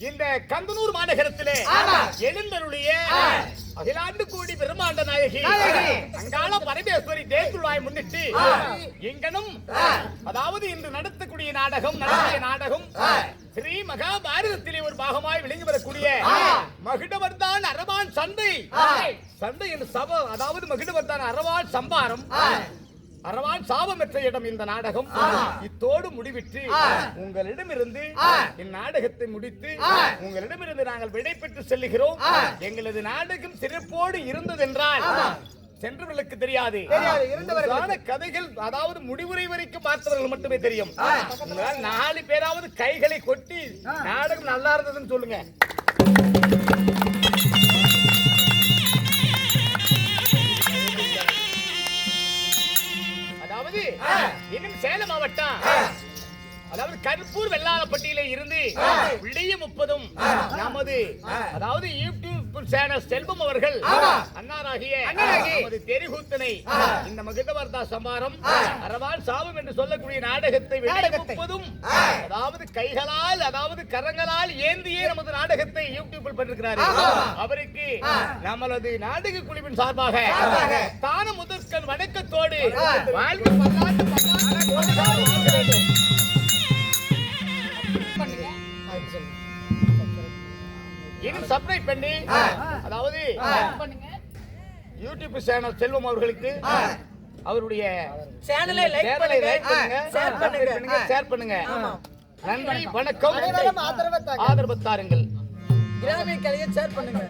இந்த கந்தனூர் மாநகரத்திலே எழுந்தருளிய அகிலாண்டு கோடி பெருமாண்ட நாயகி. அங்காள பரமேஸ்வரி தேசுள்ளாய் முன்னிட்டு எங்கனும் அதாவது இன்று நடத்தக்கூடிய நாடகம் நடத்திய நாடகம் ஸ்ரீ மகாபாரதத்திலே ஒரு பாகமாய் விளங்கி வரக்கூடிய மகிடவர்தான் அரவான் சந்தை. சந்தை என்று சப அதாவது மகிடவர்தான் அரவான் சம்பாரம். அரவான் சாபம் பெற்ற இடம் இந்த நாடகம். இத்தோடு முடிவிட்டு உங்களிடமிருந்து இந்நாடகத்தை முடித்து உங்களிடமிருந்து நாங்கள் விடை பெற்று செல்லுகிறோம் எங்களது நாடகம் சிறப்போடு இருந்ததென்றால் சென்றவர்களுக்கு தெரியாது. உங்களான கதைகள் அதாவது முடிவுரை வரைக்கும் பார்த்தவர்கள் மட்டுமே தெரியும். நாலு பேராவது கைகளை கொட்டி நாடகம் நல்லா இருந்ததுன்னு சொல்லுங்க. இன்னும் சேலம் மாவட்டம். அதாவது கருப்பூர் வெள்ளாளப்பட்டியில இருந்து விடிய முப்பதும் நமது அதாவது யூடியூப் சேனல் செல்வம் அவர்கள் அன்னாராகிய நமது தெரிகூத்தனை இந்த மகிதவர்தா சம்பாரம் அரவால் சாபம் என்று சொல்லக்கூடிய நாடகத்தை விடிய. முப்பதும் அதாவது கைகளால் அதாவது கரங்களால் ஏந்தியே நமது நாடகத்தை யூடியூபில் பண்ணிருக்கிறாரு அவருக்கு நம்மளது நாடக குழுவின் சார்பாக தான வணக்கத்தோடு வாழ்க்கை பல்லாண்டு. இன்னும் சப்ஸ்கிரைப் பண்ணி அதாவது யூடியூப் சேனல் செல்வம் அவர்களுக்கு அவருடைய சேனலை லைக் பண்ணுங்க ஷேர் பண்ணுங்க. ஷேர் பண்ணுங்க. நன்றி வணக்கம். ஆதரவை தாருங்கள். கிராமிய கலையை ஷேர் பண்ணுங்க.